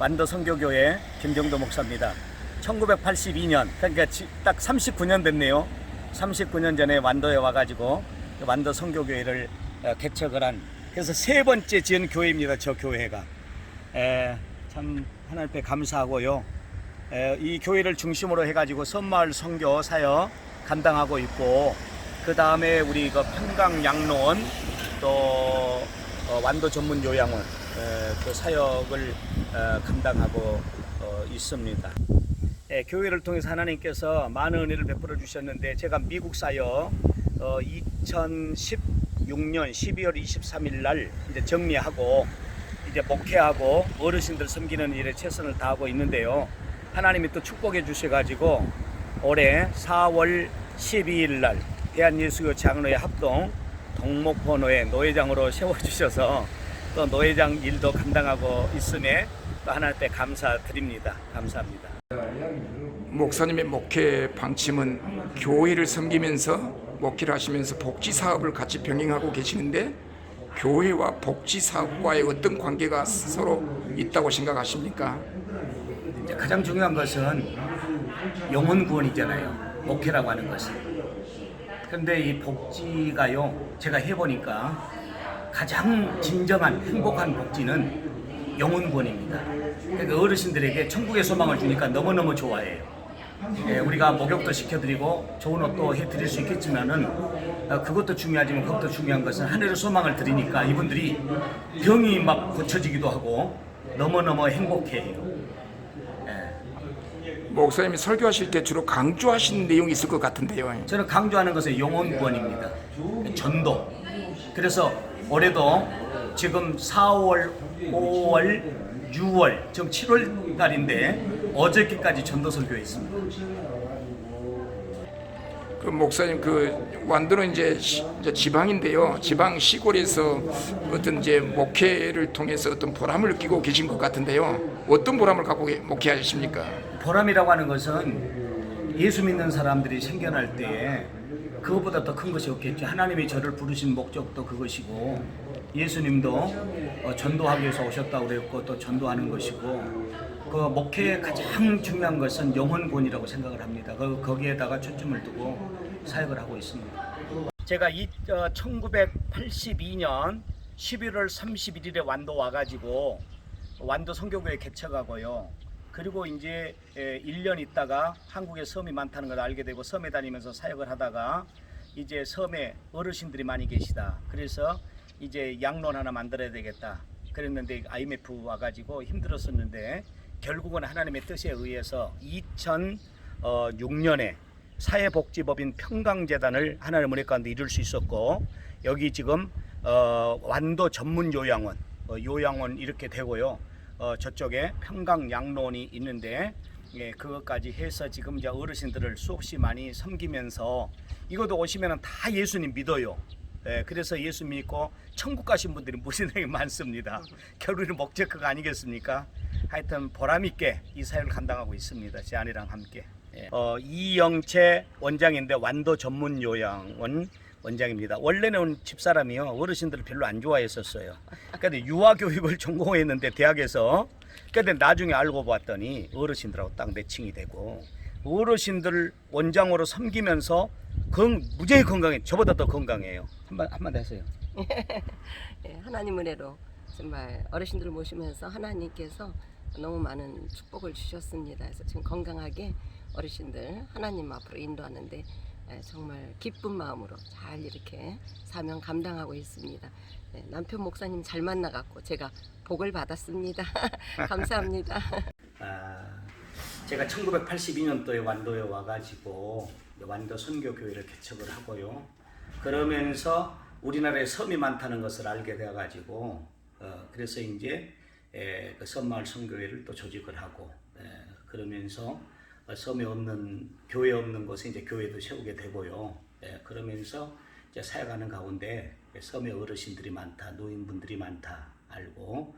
완도 선교교회 김정도 목사입니다. 1982년 그러니까 지- 딱 39년 됐네요. 39년 전에 완도에 와가지고 그 완도 선교교회를 어, 개척을 한 그래서 세 번째 지은 교회입니다. 저 교회가 에, 참 하나님 앞에 감사하고요. 에, 이 교회를 중심으로 해가지고 선마을 선교 사역 감당하고 있고 그 다음에 우리 그 평강 양로원 또 어, 완도 전문 요양원 에, 그 사역을 어, 감당하고 어, 있습니다. 예, 교회를 통해서 하나님께서 많은 은혜를 베풀어 주셨는데 제가 미국 사역 어, 2016년 12월 23일 날 이제 정리하고 이제 목회하고 어르신들 섬기는 일에 최선을 다하고 있는데요. 하나님이 또 축복해 주셔가지고 올해 4월 12일 날 대한예수교 장로회 합동 동목번호의 노회장으로 세워주셔서 또 노회장 일도 감당하고 있음에 또 하나님께 감사드립니다. 감사합니다. 목사님의 목회 방침은 교회를 섬기면서 목회를 하시면서 복지 사업을 같이 병행하고 계시는데 교회와 복지 사업과의 어떤 관계가 서로 있다고 생각하십니까? 이제 가장 중요한 것은 영혼 구원이잖아요. 목회라고 하는 것은. 그런데 이 복지가요, 제가 해보니까 가장 진정한 행복한 복지는 영혼 구원입니다. 그러니까 어르신들에게 천국의 소망을 주니까 너무너무 좋아해요. 예, 우리가 목욕도 시켜드리고 좋은 옷도 해드릴 수 있겠지만은 어, 그것도 중요하지만 그것도 중요한 것은 하늘의 소망을 드리니까 이분들이 병이 막 고쳐지기도 하고 너무너무 행복해해요. 예. 목사님이 설교하실 때 주로 강조하시는 내용이 있을 것 같은데요. 저는 강조하는 것은 영혼 구원입니다. 전도. 그래서 올해도 지금 4월, 5월, 6월, 지금 7월 달인데 어저께까지 전도 설교했습니다. 그 목사님 그 완도는 이제, 시- 이제 지방인데요. 지방 시골에서 어떤 이제 목회를 통해서 어떤 보람을 느끼고 계신 것 같은데요. 어떤 보람을 갖고 계- 목회하십니까? 보람이라고 하는 것은 예수 믿는 사람들이 생겨날 때에 그것보다 더 큰 것이 없겠죠. 하나님이 저를 부르신 목적도 그것이고 예수님도 어, 전도하기 위해서 오셨다고 그랬고 또 전도하는 것이고 그 목회의 가장 중요한 것은 영혼권이라고 생각을 합니다. 그, 거기에다가 초점을 두고 사역을 하고 있습니다. 제가 이, 어, 1982년 11월 31일에 완도 와가지고 완도 성교교회 개척하고요. 그리고 이제 에, 1년 있다가 한국에 섬이 많다는 걸 알게 되고 섬에 다니면서 사역을 하다가 이제 섬에 어르신들이 많이 계시다. 그래서 이제 양론 하나 만들어야 되겠다. 그랬는데 IMF 와가지고 힘들었었는데 결국은 하나님의 뜻에 의해서 2006년에 사회복지법인 평강재단을 하나님 은혜 가운데 이룰 수 있었고 여기 지금 어, 완도 전문 요양원 어, 요양원 이렇게 되고요. 어, 저쪽에 평강 양로원이 있는데 예, 그것까지 해서 지금 이제 어르신들을 수없이 많이 섬기면서 이것도 오시면 다 예수님 믿어요. 예, 그래서 예수 믿고 천국 가신 분들이 무지하게 많습니다. 결국에는 목적가 아니겠습니까? 하여튼 보람 있게 이 사역을 감당하고 있습니다. 제 아내랑 함께. 예. 어, 이영채 원장인데 완도 전문 요양원 원장입니다. 원래는 집사람이요 어르신들을 별로 안 좋아했었어요. 근데 유아 교육을 전공했는데 대학에서 근데 나중에 알고 봤더니 어르신들하고 딱 매칭이 되고 어르신들 원장으로 섬기면서 건 무지하게 건강해. 저보다 더 건강해요. 한번 한마디 하세요. 예, 하나님 은혜로 정말 어르신들을 모시면서 하나님께서 너무 많은 축복을 주셨습니다. 그래서 지금 건강하게 어르신들 하나님 앞으로 인도하는데 예, 정말 기쁜 마음으로 잘 이렇게 사명 감당하고 있습니다. 예, 남편 목사님 잘 만나갖고 제가 복을 받았습니다. 감사합니다. 아, 제가 1982년도에 완도에 와가지고 완도 선교교회를 개척을 하고요. 그러면서 우리나라에 섬이 많다는 것을 알게 되어가지고 어, 그래서 이제 에, 그 섬마을 선교회를 또 조직을 하고 에, 그러면서 어, 섬에 없는 교회 없는 곳에 이제 교회도 세우게 되고요. 예, 그러면서 이제 사역하는 가운데 섬에 어르신들이 많다, 노인분들이 많다 알고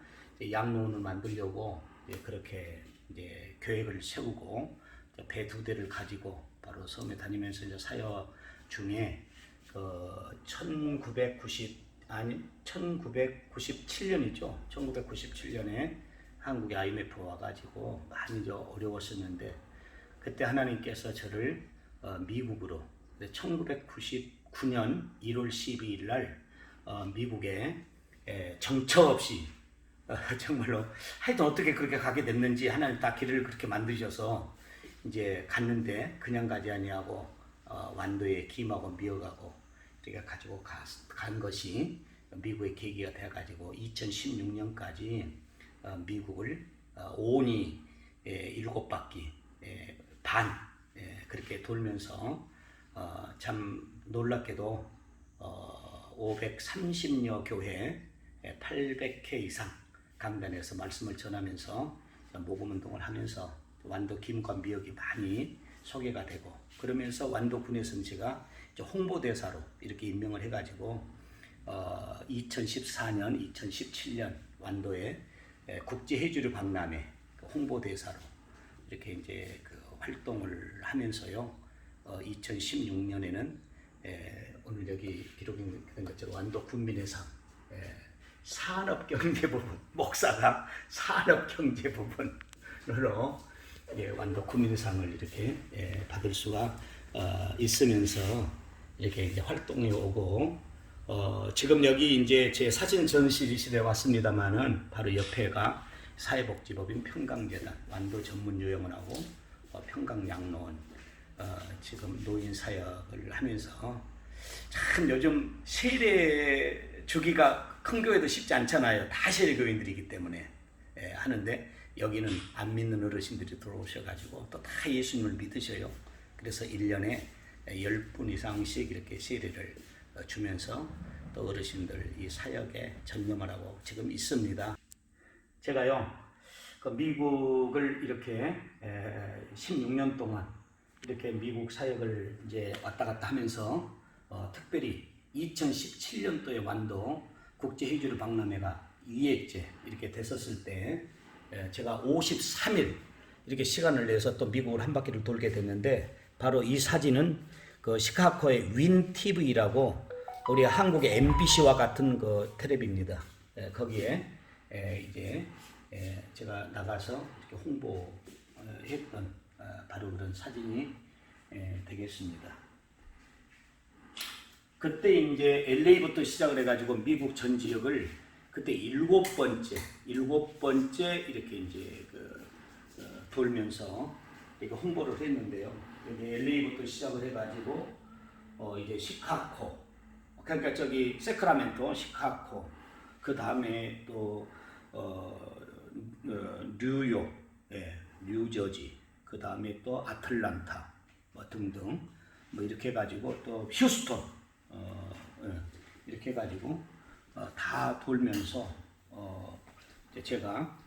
양로원을 만들려고 이제 그렇게 이제 계획을 세우고 배 두 대를 가지고 바로 섬에 다니면서 이제 사역 중에 그 1990 아니 1997년이죠. 1997년에 한국에 IMF 와가지고 많이 저 어려웠었는데 그때 하나님께서 저를 어, 미국으로 1999년 1월 12일 날 어, 미국에 에, 정처 없이 어, 정말로 하여튼 어떻게 그렇게 가게 됐는지 하나님 다 길을 그렇게 만드셔서 이제 갔는데 그냥 가지 아니하고 어, 완도에 김하고 미어가고 이렇게 가지고 가, 간 것이 미국의 계기가 돼가지고 2016년까지 어, 미국을 어, 온이 예, 일곱 바퀴 예, 반 예, 그렇게 돌면서 어, 참 놀랍게도 어, 530여 교회 800회 이상 강단에서 말씀을 전하면서 모금 운동을 하면서 완도 김과 미역이 많이 소개가 되고 그러면서 완도 이제 홍보대사로 이렇게 임명을 해가지고 어, 2014년, 2017년 완도에 에, 국제 해주류 박람회 그 홍보대사로 이렇게 이제 그 활동을 하면서요. 어, 2016년에는 오늘 여기 기록이 된 것처럼 완도 군민의상 에, 산업경제 부분 목사가 산업경제 부분으로 예, 완도 국민상을 이렇게 예, 받을 수가 어, 있으면서 이렇게 이제 활동해 오고 어, 지금 여기 이제 제 사진 전시실에 왔습니다만은 바로 옆에가 사회복지법인 평강재단 완도 전문 요양원하고 어, 평강양로원 어, 지금 노인 사역을 하면서 참 요즘 세례 주기가 큰 교회도 쉽지 않잖아요. 다 세례 교인들이기 때문에 예, 하는데 여기는 안 믿는 어르신들이 들어오셔가지고 또 다 예수님을 믿으셔요. 그래서 1년에 10분 이상씩 이렇게 세례를 어, 주면서 또 어르신들 이 사역에 전념을 하고 지금 있습니다. 제가요, 그 미국을 이렇게 에, 16년 동안 이렇게 미국 사역을 이제 왔다 갔다 하면서 어, 특별히 2017년도에 완도 국제 해주류 박람회가 2회째 이렇게 됐었을 때 에, 제가 53일 이렇게 시간을 내서 또 미국을 한 바퀴를 돌게 됐는데 바로 이 사진은 그 시카고의 윈 TV라고 우리 한국의 MBC와 같은 그 텔레비입니다. 에, 거기에 에, 이제 에, 제가 나가서 이렇게 홍보했던 어, 바로 그런 사진이 에, 되겠습니다. 그때 이제 LA부터 시작을 해가지고 미국 전 지역을 그때 일곱 번째, 일곱 번째 이렇게 이제 그 어, 돌면서 이렇게 홍보를 했는데요. LA부터 시작을 해가지고 어 이제 시카고, 그러니까 저기 세크라멘토, 시카고, 그 다음에 또 어, 어, 뉴욕, 예, 뉴저지, 그 다음에 또 아틀란타, 뭐 등등, 뭐 이렇게 해가지고 또 휴스턴, 어, 예, 이렇게 해가지고 어, 다 돌면서 어, 제가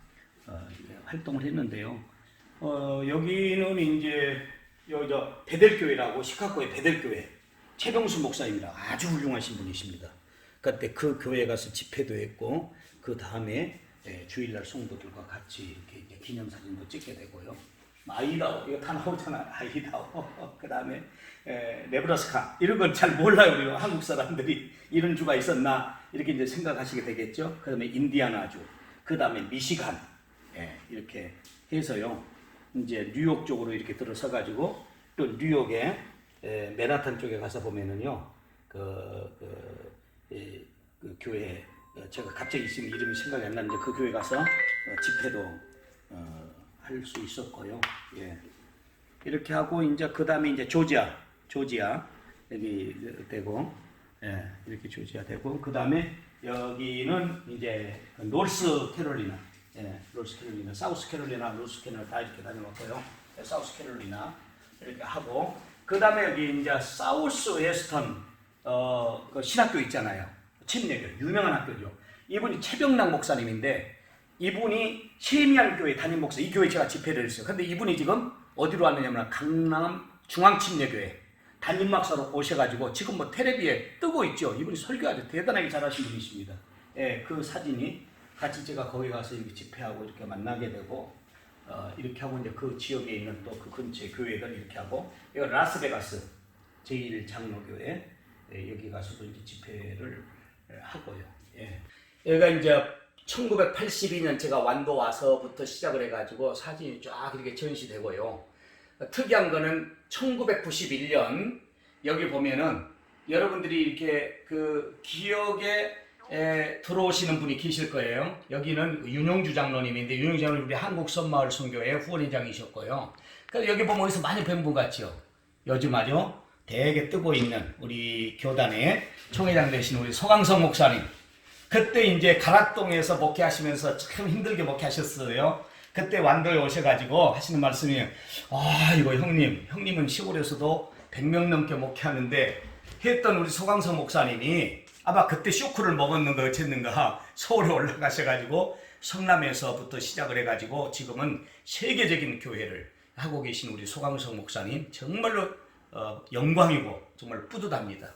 어, 활동을 했는데요. 어, 여기는 이제 여기 저 베델교회라고 시카고의 베델교회 최병수 목사입니다. 아주 훌륭하신 분이십니다. 그때 그 교회에 가서 집회도 했고 그 다음에 예, 주일날 성도들과 같이 이렇게 이제 기념사진도 찍게 되고요. 아이다오 이거 다 나오잖아. 아이다오. 그 다음에 네브라스카. 이런 건 잘 몰라요 우리 한국 사람들이. 이런 주가 있었나? 이렇게 이제 생각하시게 되겠죠. 그 다음에 인디아나주 그 다음에 미시간. 예, 이렇게 해서요. 이제 뉴욕 쪽으로 이렇게 들어서 가지고 또 뉴욕에 에, 맨하탄 쪽에 가서 보면은요 그, 그, 이, 그 교회 어, 제가 갑자기 지금 이름이 생각이 안 나는데 그 교회 가서 어, 집회도 어, 할수 있었고요. 예. 이렇게 하고 이제 그 다음에 이제 조지아, 조지아 여기 되고 예, 이렇게 조지아 되고 그 다음에 여기는 이제 노스 캐롤리나, 예, 노스 캐롤리나, 사우스 캐롤리나, 노스 캐롤리나 다 이렇게 다녀왔고요. 예, 사우스 캐롤리나 이렇게 하고 그 다음에 여기 이제 사우스 웨스턴 어, 그 신학교 있잖아요. 침례교 유명한 학교죠. 이분이 최병락 목사님인데 이분이 세미안 교회 담임 목사 이 교회 제가 집회를 했어요. 근데 이분이 지금 어디로 왔느냐면 강남 중앙침례교회 담임 목사로 오셔가지고 지금 뭐 텔레비에 뜨고 있죠. 이분이 설교 아주 대단하게 잘하신 분이십니다. 예, 그 사진이 같이 제가 거기 가서 이렇게 집회하고 이렇게 만나게 되고 어, 이렇게 하고 이제 그 지역에 있는 또 그 근처 교회들 이렇게 하고 이거 라스베가스 제일 장로교회 예, 여기 가서도 이제 집회를 예, 하고요. 예. 여기가 이제 1982년 제가 완도 와서부터 시작을 해가지고 사진이 쫙 이렇게 전시되고요. 특이한 거는 1991년 여기 보면은 여러분들이 이렇게 그 기억에 에, 들어오시는 분이 계실 거예요. 여기는 윤용주 장로님인데 윤용주 장로님 우리 한국 선마을 선교회 후원회장이셨고요. 그래서 여기 보면 어디서 많이 뵌 분 같죠. 요즘 아주 되게 뜨고 있는 우리 교단의 총회장 되신 우리 소강성 목사님. 그때 이제 가락동에서 목회하시면서 참 힘들게 목회하셨어요. 그때 완도에 오셔가지고 하시는 말씀이 아 이거 형님 형님은 시골에서도 100명 넘게 목회하는데 했던 우리 소강성 목사님이 아마 그때 쇼크를 먹었는가 어쨌는가 서울에 올라가셔가지고 성남에서부터 시작을 해가지고 지금은 세계적인 교회를 하고 계신 우리 소강성 목사님 정말로 어, 영광이고 정말 뿌듯합니다.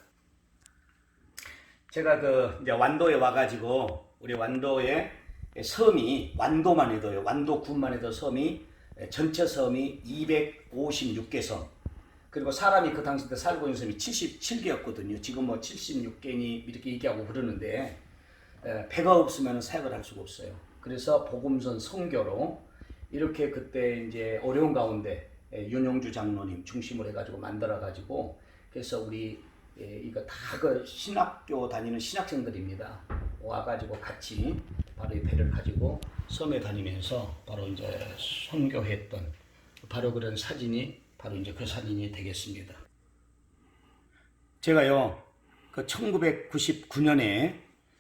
제가 그 이제 완도에 와가지고 우리 완도에 섬이 완도만 해도요 완도군만 해도 섬이 전체 섬이 256개 섬. 그리고 사람이 그 당시 때 살고 있는 섬이 77개였거든요. 지금 뭐 76개니 이렇게 얘기하고 그러는데 에, 배가 없으면 사역을 할 수가 없어요. 그래서 복음선 선교로 이렇게 그때 이제 어려운 가운데 에, 윤용주 장로님 중심으로 해가지고 만들어가지고 그래서 우리 예, 이거 다 그 신학교 다니는 신학생들입니다. 와가지고 같이 바로 이 배를 가지고 섬에 다니면서 바로 이제 선교했던 바로 그런 사진이 바로 이제 그 사진이 되겠습니다. 제가요 그 1999년에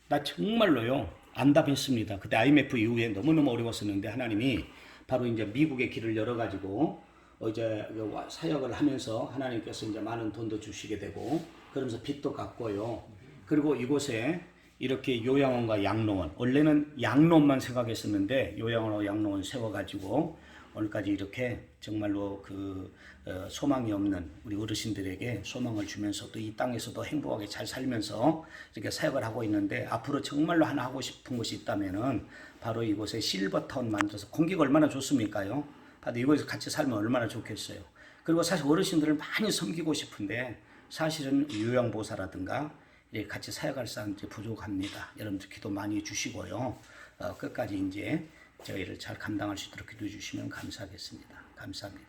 나 정말로요 안답했습니다. 그때 IMF 이후에 너무너무 어려웠었는데 하나님이 바로 이제 미국의 길을 열어가지고 어, 이제 그 와- 사역을 하면서 하나님께서 이제 많은 돈도 주시게 되고 그러면서 빚도 갚고요. 그리고 이곳에 이렇게 요양원과 양로원 원래는 양로원만 생각했었는데 요양원과 양로원 세워가지고 오늘까지 이렇게 정말로 그 어, 소망이 없는 우리 어르신들에게 소망을 주면서 또 이 땅에서도 행복하게 잘 살면서 이렇게 사역을 하고 있는데 앞으로 정말로 하나 하고 싶은 것이 있다면은 바로 이곳에 실버타운 만들어서 공기가 얼마나 좋습니까요? 바로 이곳에서 같이 살면 얼마나 좋겠어요. 그리고 사실 어르신들을 많이 섬기고 싶은데 사실은 요양보사라든가 이렇게 같이 사역할 사람들이 부족합니다. 여러분들 기도 많이 해주시고요. 어, 끝까지 이제 저희를 잘 감당할 수 있도록 기도해 주시면 감사하겠습니다. 감사합니다.